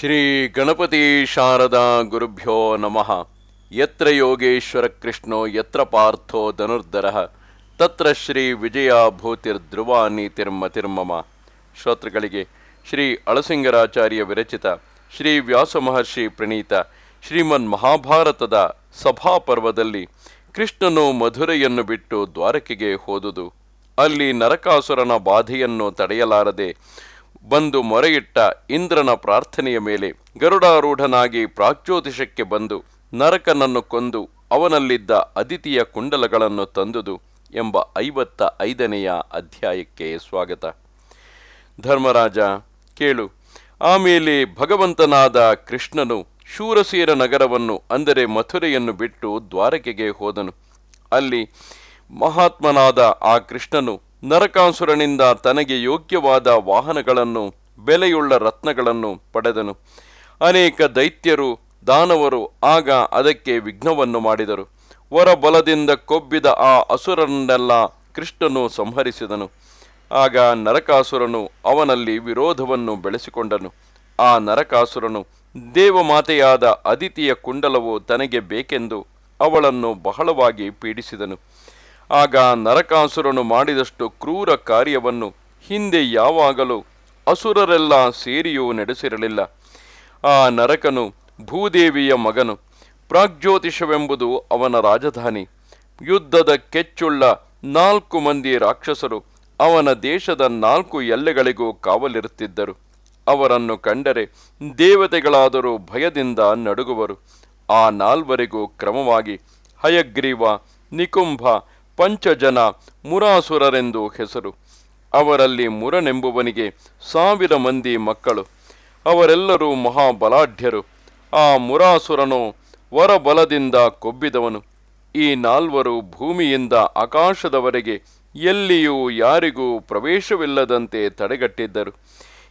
ಶ್ರೀ ಗಣಪತಿ ಶಾರದಾ ಗುರುಭ್ಯೋ ನಮಃ. ಯತ್ರ ಯೋಗೇಶ್ವರ ಕೃಷ್ಣೋ, ಯತ್ರ ಪಾರ್ಥೋ ಧನುರ್ಧರ. ತತ್ರ ಶ್ರೀ ವಿಜಯ ಭೂತಿರ್ಧ್ರುವ ನೀತಿರ್ಮತಿರ್ಮಮ ಶ್ರೋತೃಗಳಿಗೆ ಶ್ರೀ ಅಳಸಿಂಗರಾಚಾರ್ಯ ವಿರಚಿತ, ಶ್ರೀ ವ್ಯಾಸ ಮಹರ್ಷಿ ಪ್ರಣೀತ, ಶ್ರೀಮನ್ ಮಹಾಭಾರತದ ಸಭಾಪರ್ವದಲ್ಲಿ ಕೃಷ್ಣನು ಮಧುರೆಯನ್ನು ಬಿಟ್ಟು ದ್ವಾರಕೆಗೆ ಹೋದುದು. ಅಲ್ಲಿ ನರಕಾಸುರನ ಬಾಧೆಯನ್ನು ತಡೆಯಲಾರದೆ ಬಂದು ಮೊರೆಯಿಟ್ಟ ಇಂದ್ರನ ಪ್ರಾರ್ಥನೆಯ ಮೇಲೆ ಗರುಡಾರೂಢನಾಗಿ ಪ್ರಾಗ್ಜ್ಯೋತಿಷಕ್ಕೆ ಬಂದು ನರಕನನ್ನು ಕೊಂದು ಅವನಲ್ಲಿದ್ದ ಅದಿತಿಯ ಕುಂಡಲಗಳನ್ನು ತಂದುದು ಎಂಬ ಐವತ್ತ ಐದನೆಯ ಅಧ್ಯಾಯಕ್ಕೆ ಸ್ವಾಗತ. ಧರ್ಮರಾಜ, ಕೇಳು. ಆಮೇಲೆ ಭಗವಂತನಾದ ಕೃಷ್ಣನು ಶೂರಸೇರ ನಗರವನ್ನು, ಅಂದರೆ ಮಥುರೆಯನ್ನು ಬಿಟ್ಟು ದ್ವಾರಕೆಗೆ ಹೋದನು. ಅಲ್ಲಿ ಮಹಾತ್ಮನಾದ ಆ ಕೃಷ್ಣನು ನರಕಾಸುರನಿಂದ ತನಗೆ ಯೋಗ್ಯವಾದ ವಾಹನಗಳನ್ನು, ಬೆಲೆಯುಳ್ಳ ರತ್ನಗಳನ್ನು ಪಡೆದನು. ಅನೇಕ ದೈತ್ಯರು, ದಾನವರು ಆಗ ಅದಕ್ಕೆ ವಿಘ್ನವನ್ನು ಮಾಡಿದರು. ವರಬಲದಿಂದ ಕೊಬ್ಬಿದ ಆ ಅಸುರನ್ನೆಲ್ಲ ಕೃಷ್ಣನು ಸಂಹರಿಸಿದನು. ಆಗ ನರಕಾಸುರನು ಅವನಲ್ಲಿ ವಿರೋಧವನ್ನು ಬೆಳೆಸಿಕೊಂಡನು. ಆ ನರಕಾಸುರನು ದೇವಮಾತೆಯಾದ ಅದಿತಿಯ ಕುಂಡಲವು ತನಗೆ ಬೇಕೆಂದು ಅವಳನ್ನು ಬಹಳವಾಗಿ ಪೀಡಿಸಿದನು. ಆಗ ನರಕಾಸುರನು ಮಾಡಿದಷ್ಟು ಕ್ರೂರ ಕಾರ್ಯವನ್ನು ಹಿಂದೆ ಯಾವಾಗಲೂ ಅಸುರರೆಲ್ಲ ಸೇರಿಯೂ ನಡೆಸಿರಲಿಲ್ಲ. ಆ ನರಕನು ಭೂದೇವಿಯ ಮಗನು, ಪ್ರಾಗ್ಜ್ಯೋತಿಷವೆಂಬುದು ಅವನ ರಾಜಧಾನಿ. ಯುದ್ಧದ ಕೆಚ್ಚುಳ್ಳ ನಾಲ್ಕು ಮಂದಿ ರಾಕ್ಷಸರು ಅವನ ದೇಶದ ನಾಲ್ಕು ಎಲ್ಲೆಗಳಿಗೂ ಕಾವಲಿರುತ್ತಿದ್ದರು. ಅವರನ್ನು ಕಂಡರೆ ದೇವತೆಗಳಾದರೂ ಭಯದಿಂದ ನಡುಗುವರು. ಆ ನಾಲ್ವರಿಗೂ ಕ್ರಮವಾಗಿ ಹಯಗ್ರೀವ, ನಿಕುಂಭ ಪಂಚಜನ ಮುರಾಸುರರೆಂದು ಹೆಸರು. ಅವರಲ್ಲಿ ಮುರನೆಂಬುವನಿಗೆ ಸಾವಿರ ಮಂದಿ ಮಕ್ಕಳು. ಅವರೆಲ್ಲರೂ ಮಹಾಬಲಾಢ್ಯರು. ಆ ಮುರಾಸುರನು ವರಬಲದಿಂದ ಕೊಬ್ಬಿದವನು. ಈ ನಾಲ್ವರು ಭೂಮಿಯಿಂದ ಆಕಾಶದವರೆಗೆ ಎಲ್ಲಿಯೂ ಯಾರಿಗೂ ಪ್ರವೇಶವಿಲ್ಲದಂತೆ ತಡೆಗಟ್ಟಿದ್ದರು.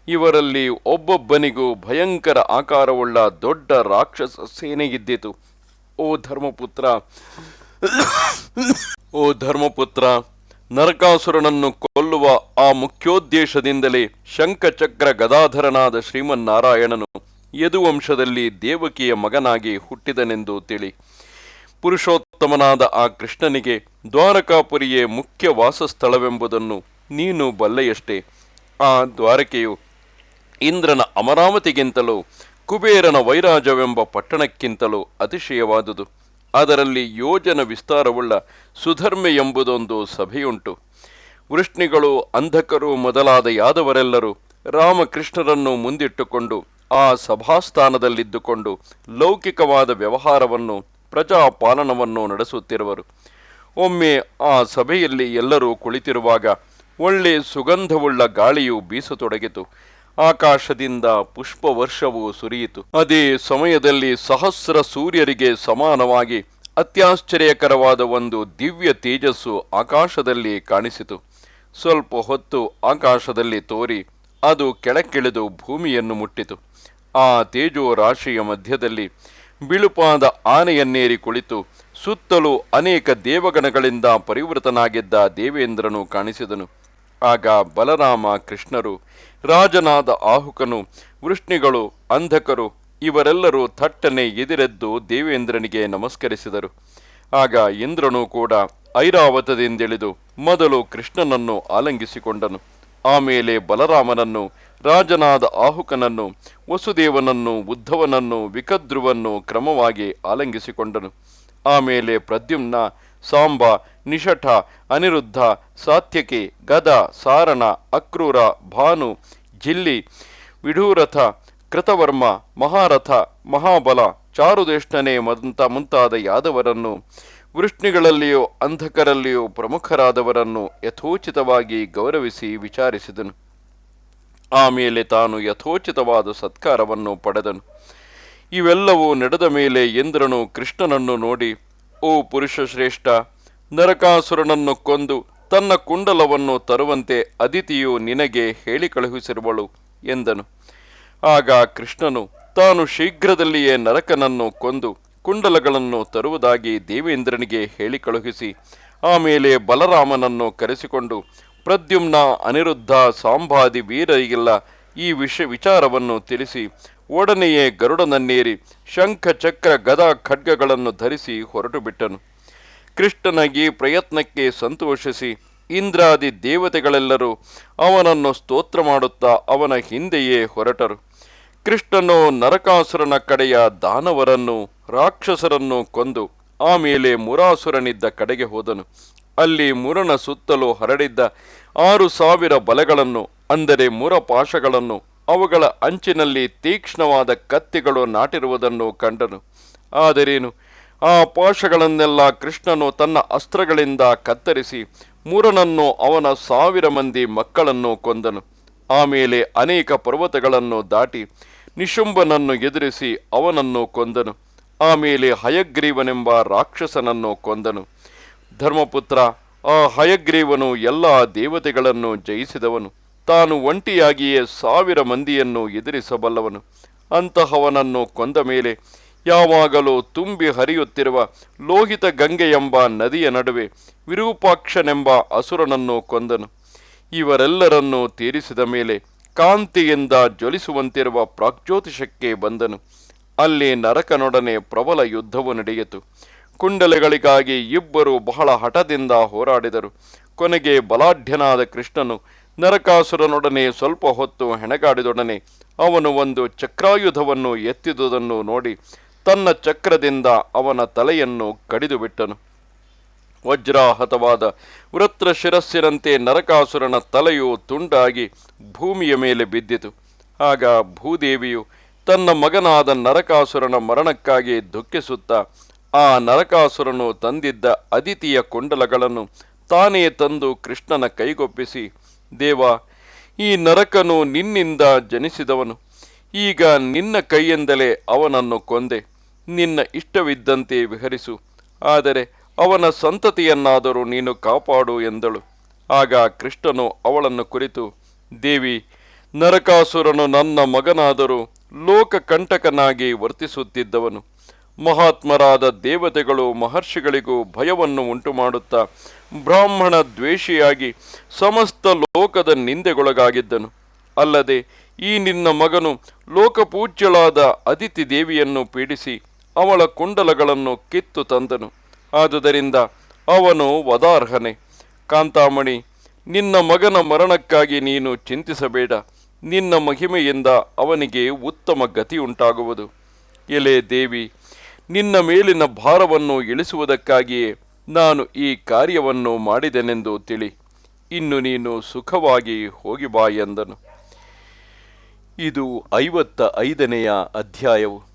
ಇವರಲ್ಲಿ ಒಬ್ಬೊಬ್ಬನಿಗೂ ಭಯಂಕರ ಆಕಾರವುಳ್ಳ ದೊಡ್ಡ ರಾಕ್ಷಸ ಸೇನೆಗಿದ್ದಿತು. ಓ ಧರ್ಮಪುತ್ರ ಓ ಧರ್ಮಪುತ್ರ, ನರಕಾಸುರನನ್ನು ಕೊಲ್ಲುವ ಆ ಮುಖ್ಯೋದ್ದೇಶದಿಂದಲೇ ಶಂಖಚಕ್ರ ಗದಾಧರನಾದ ಶ್ರೀಮನ್ನಾರಾಯಣನು ಯದುವಂಶದಲ್ಲಿ ದೇವಕಿಯ ಮಗನಾಗಿ ಹುಟ್ಟಿದನೆಂದು ತಿಳಿ. ಪುರುಷೋತ್ತಮನಾದ ಆ ಕೃಷ್ಣನಿಗೆ ದ್ವಾರಕಾಪುರಿಯೇ ಮುಖ್ಯ ವಾಸಸ್ಥಳವೆಂಬುದನ್ನು ನೀನು ಬಲ್ಲೆಯಷ್ಟೇ. ಆ ದ್ವಾರಕೆಯು ಇಂದ್ರನ ಅಮರಾವತಿಗಿಂತಲೂ ಕುಬೇರನ ವೈರಾಜವೆಂಬ ಪಟ್ಟಣಕ್ಕಿಂತಲೂ ಅತಿಶಯವಾದುದು. ಅದರಲ್ಲಿ ಯೋಜನ ವಿಸ್ತಾರವುಳ್ಳ ಸುಧರ್ಮೆ ಎಂಬುದೊಂದು ಸಭೆಯುಂಟು. ವೃಷ್ಣಿಗಳು, ಅಂಧಕರು ಮೊದಲಾದ ಯಾದವರೆಲ್ಲರೂ ರಾಮಕೃಷ್ಣರನ್ನು ಮುಂದಿಟ್ಟುಕೊಂಡು ಆ ಸಭಾಸ್ಥಾನದಲ್ಲಿದ್ದುಕೊಂಡು ಲೌಕಿಕವಾದ ವ್ಯವಹಾರವನ್ನು, ಪ್ರಜಾಪಾಲನವನ್ನು ನಡೆಸುತ್ತಿರುವರು. ಒಮ್ಮೆ ಆ ಸಭೆಯಲ್ಲಿ ಎಲ್ಲರೂ ಕುಳಿತಿರುವಾಗ ಒಳ್ಳೆ ಸುಗಂಧವುಳ್ಳ ಗಾಳಿಯು ಬೀಸತೊಡಗಿತು. ಆಕಾಶದಿಂದ ಪುಷ್ಪವರ್ಷವು ಸುರಿಯಿತು. ಅದೇ ಸಮಯದಲ್ಲಿ ಸಹಸ್ರ ಸೂರ್ಯರಿಗೆ ಸಮಾನವಾಗಿ ಅತ್ಯಾಶ್ಚರ್ಯಕರವಾದ ಒಂದು ದಿವ್ಯ ತೇಜಸ್ಸು ಆಕಾಶದಲ್ಲಿ ಕಾಣಿಸಿತು. ಸ್ವಲ್ಪ ಹೊತ್ತು ಆಕಾಶದಲ್ಲಿ ತೋರಿ ಅದು ಕೆಳಕ್ಕಿಳಿದು ಭೂಮಿಯನ್ನು ಮುಟ್ಟಿತು. ಆ ತೇಜೋ ರಾಶಿಯ ಮಧ್ಯದಲ್ಲಿ ಬಿಳುಪಾದ ಆನೆಯನ್ನೇರಿ ಕುಳಿತು ಸುತ್ತಲೂ ಅನೇಕ ದೇವಗಣಗಳಿಂದ ಪರಿವೃತನಾಗಿದ್ದ ದೇವೇಂದ್ರನು ಕಾಣಿಸಿದನು. ಆಗ ಬಲರಾಮ ಕೃಷ್ಣರು ರಾಜನಾದ ಆಹುಕನು, ವೃಷ್ಣಿಗಳು, ಅಂಧಕರು, ಇವರೆಲ್ಲರೂ ಥಟ್ಟನೆ ಎದಿರೆದ್ದು ದೇವೇಂದ್ರನಿಗೆ ನಮಸ್ಕರಿಸಿದರು. ಆಗ ಇಂದ್ರನು ಕೂಡ ಐರಾವತದಿಂದಿಳಿದು ಮೊದಲು ಕೃಷ್ಣನನ್ನು ಆಲಂಗಿಸಿಕೊಂಡನು. ಆಮೇಲೆ ಬಲರಾಮನನ್ನು, ರಾಜನಾದ ಆಹುಕನನ್ನು, ವಸುದೇವನನ್ನು, ಉದ್ಧವನನ್ನು ವಿಕದ್ರುವನ್ನು ಕ್ರಮವಾಗಿ ಆಲಂಗಿಸಿಕೊಂಡನು. ಆಮೇಲೆ ಪ್ರದ್ಯುಮ್ನ, ಸಾಂಬ, ನಿಷಠ, ಅನಿರುದ್ಧ, ಸಾತ್ಯಕಿ, ಗದ, ಸಾರಣ, ಅಕ್ರೂರ, ಭಾನು ಜಿಲ್ಲಿ ವಿಢೂರಥ ಕೃತವರ್ಮ, ಮಹಾರಥ, ಮಹಾಬಲ ಚಾರುದೇಷ್ಟನೇ ಮಂತ ಮುಂತಾದ ಯಾದವರನ್ನು, ವೃಷ್ಣಿಗಳಲ್ಲಿಯೋ ಅಂಧಕರಲ್ಲಿಯೋ ಪ್ರಮುಖರಾದವರನ್ನು ಯಥೋಚಿತವಾಗಿ ಗೌರವಿಸಿ ವಿಚಾರಿಸಿದನು. ಆಮೇಲೆ ತಾನು ಯಥೋಚಿತವಾದ ಸತ್ಕಾರವನ್ನು ಪಡೆದನು. ಇವೆಲ್ಲವೂ ನಡೆದ ಮೇಲೆ ಇಂದ್ರನು ಕೃಷ್ಣನನ್ನು ನೋಡಿ, ಓ ಪುರುಷ ಶ್ರೇಷ್ಠ ನರಕಾಸುರನನ್ನು ಕೊಂದು ತನ್ನ ಕುಂಡಲವನ್ನು ತರುವಂತೆ ಅದಿತಿಯು ನಿನಗೆ ಹೇಳಿ ಕಳುಹಿಸಿರುವಳು ಎಂದನು. ಆಗ ಕೃಷ್ಣನು ತಾನು ಶೀಘ್ರದಲ್ಲಿಯೇ ನರಕನನ್ನು ಕೊಂದು ಕುಂಡಲಗಳನ್ನು ತರುವುದಾಗಿ ದೇವೇಂದ್ರನಿಗೆ ಹೇಳಿ ಕಳುಹಿಸಿ, ಆಮೇಲೆ ಬಲರಾಮನನ್ನು ಕರೆಸಿಕೊಂಡು ಪ್ರದ್ಯುಮ್ನ ಅನಿರುದ್ಧ ಸಾಂಬಾದಿ ವೀರರಿಗೆಲ್ಲ ಈ ವಿಷ ವಿಚಾರವನ್ನು ತಿಳಿಸಿ, ಒಡನೆಯೇ ಗರುಡನನ್ನೇರಿ ಶಂಖ ಚಕ್ರ ಗದಾ ಖಡ್ಗಗಳನ್ನು ಧರಿಸಿ ಹೊರಟು ಬಿಟ್ಟನು ಕೃಷ್ಣನ ಈ ಪ್ರಯತ್ನಕ್ಕೆ ಸಂತೋಷಿಸಿ ಇಂದ್ರಾದಿ ದೇವತೆಗಳೆಲ್ಲರೂ ಅವನನ್ನು ಸ್ತೋತ್ರ ಮಾಡುತ್ತಾ ಅವನ ಹಿಂದೆಯೇ ಹೊರಟರು. ಕೃಷ್ಣನು ನರಕಾಸುರನ ಕಡೆಯ ದಾನವರನ್ನು, ರಾಕ್ಷಸರನ್ನು ಕೊಂದು ಆಮೇಲೆ ಮುರಾಸುರನಿದ್ದ ಕಡೆಗೆ ಹೋದನು. ಅಲ್ಲಿ ಮುರನ ಸುತ್ತಲೂ ಹರಡಿದ್ದ ಆರು ಸಾವಿರ ಬಲಗಳನ್ನು, ಅಂದರೆ ಮುರಪಾಶಗಳನ್ನು ಅವುಗಳ ಅಂಚಿನಲ್ಲಿ ತೀಕ್ಷ್ಣವಾದ ಕತ್ತಿಗಳು ನಾಟಿರುವುದನ್ನು ಕಂಡನು. ಆದರೇನು? ಆ ಪಾಶಗಳನ್ನೆಲ್ಲ ಕೃಷ್ಣನು ತನ್ನ ಅಸ್ತ್ರಗಳಿಂದ ಕತ್ತರಿಸಿ ಮೂರನನ್ನು ಅವನ ಸಾವಿರ ಮಂದಿ ಮಕ್ಕಳನ್ನು ಕೊಂದನು. ಆಮೇಲೆ ಅನೇಕ ಪರ್ವತಗಳನ್ನು ದಾಟಿ ನಿಶುಂಬನನ್ನು ಎದುರಿಸಿ ಅವನನ್ನು ಕೊಂದನು. ಆಮೇಲೆ ಹಯಗ್ರೀವನೆಂಬ ರಾಕ್ಷಸನನ್ನು ಕೊಂದನು. ಧರ್ಮಪುತ್ರ, ಆ ಹಯಗ್ರೀವನು ಎಲ್ಲ ದೇವತೆಗಳನ್ನು ಜಯಿಸಿದವನು. ತಾನು ಒಂಟಿಯಾಗಿಯೇ ಸಾವಿರ ಮಂದಿಯನ್ನು ಎದುರಿಸಬಲ್ಲವನು. ಅಂತಹವನನ್ನು ಕೊಂದ ಮೇಲೆ ಯಾವಾಗಲೂ ತುಂಬಿ ಹರಿಯುತ್ತಿರುವ ಲೋಹಿತ ಗಂಗೆ ಎಂಬ ನದಿಯ ನಡುವೆ ವಿರೂಪಾಕ್ಷನೆಂಬ ಅಸುರನನ್ನು ಕೊಂದನು. ಇವರೆಲ್ಲರನ್ನು ತೀರಿಸಿದ ಮೇಲೆ ಕಾಂತಿಯಿಂದ ಜ್ವಲಿಸುವಂತಿರುವ ಪ್ರಾಗ್ಜ್ಯೋತಿಷಕ್ಕೆ ಬಂದನು. ಅಲ್ಲಿ ನರಕನೊಡನೆ ಪ್ರಬಲ ಯುದ್ಧವು ನಡೆಯಿತು. ಕುಂಡಲೆಗಳಿಗಾಗಿ ಇಬ್ಬರು ಬಹಳ ಹಠದಿಂದ ಹೋರಾಡಿದರು. ಕೊನೆಗೆ ಬಲಾಢ್ಯನಾದ ಕೃಷ್ಣನು ನರಕಾಸುರನೊಡನೆ ಸ್ವಲ್ಪ ಹೊತ್ತು ಹೆಣಗಾಡಿದೊಡನೆ ಅವನು ಒಂದು ಚಕ್ರಾಯುಧವನ್ನು ಎತ್ತಿದುದನ್ನು ನೋಡಿ ತನ್ನ ಚಕ್ರದಿಂದ ಅವನ ತಲೆಯನ್ನು ಕಡಿದು ಬಿಟ್ಟನು ವಜ್ರಾಹತವಾದ ವೃತ್ರ ಶಿರಸ್ಸಿನಂತೆ ನರಕಾಸುರನ ತಲೆಯು ತುಂಡಾಗಿ ಭೂಮಿಯ ಮೇಲೆ ಬಿದ್ದಿತು. ಆಗ ಭೂದೇವಿಯು ತನ್ನ ಮಗನಾದ ನರಕಾಸುರನ ಮರಣಕ್ಕಾಗಿ ದುಃಖಿಸುತ್ತಾ ಆ ನರಕಾಸುರನು ತಂದಿದ್ದ ಅದಿತಿಯ ಕುಂಡಲಗಳನ್ನು ತಾನೇ ತಂದು ಕೃಷ್ಣನ ಕೈಗೊಪ್ಪಿಸಿ, ದೇವ, ಈ ನರಕನು ನಿನ್ನಿಂದ ಜನಿಸಿದವನು. ಈಗ ನಿನ್ನ ಕೈಯಿಂದಲೇ ಅವನನ್ನು ಕೊಂದೆ. ನಿನ್ನ ಇಷ್ಟವಿದ್ದಂತೆ ವಿಹರಿಸು. ಆದರೆ ಅವನ ಸಂತತಿಯನ್ನಾದರೂ ನೀನು ಕಾಪಾಡು ಎಂದಳು. ಆಗ ಕೃಷ್ಣನು ಅವಳನ್ನು ಕುರಿತು, ದೇವಿ, ನರಕಾಸುರನು ನನ್ನ ಮಗನಾದರೂ ಲೋಕಕಂಟಕನಾಗಿ ವರ್ತಿಸುತ್ತಿದ್ದವನು. ಮಹಾತ್ಮರಾದ ದೇವತೆಗಳು ಮಹರ್ಷಿಗಳಿಗೂ ಭಯವನ್ನು ಉಂಟು ಮಾಡುತ್ತಾ ಬ್ರಾಹ್ಮಣ ದ್ವೇಷಿಯಾಗಿ ಸಮಸ್ತ ಲೋಕದ ನಿಂದೆಗೊಳಗಾಗಿದ್ದನು. ಅಲ್ಲದೆ ಈ ನಿನ್ನ ಮಗನು ಲೋಕಪೂಜ್ಯಳಾದ ಅದಿತಿ ದೇವಿಯನ್ನು ಪೀಡಿಸಿ ಅವಳ ಕುಂಡಲಗಳನ್ನು ಕಿತ್ತು ತಂದನು. ಆದುದರಿಂದ ಅವನು ವದಾರ್ಹನೆ, ಕಾಂತಾಮಣಿ, ನಿನ್ನ ಮಗನ ಮರಣಕ್ಕಾಗಿ ನೀನು ಚಿಂತಿಸಬೇಡ. ನಿನ್ನ ಮಹಿಮೆಯಿಂದ ಅವನಿಗೆ ಉತ್ತಮ ಗತಿ ಉಂಟಾಗುವುದು. ಎಲೆ ದೇವಿ, ನಿನ್ನ ಮೇಲಿನ ಭಾರವನ್ನು ಇಳಿಸುವುದಕ್ಕಾಗಿಯೇ ನಾನು ಈ ಕಾರ್ಯವನ್ನು ಮಾಡಿದೆನೆಂದು ತಿಳಿ. ಇನ್ನು ನೀನು ಸುಖವಾಗಿ ಹೋಗಿ ಬಾ ಎಂದನು. ಇದು ಐವತ್ತ ಐದನೆಯ ಅಧ್ಯಾಯವು.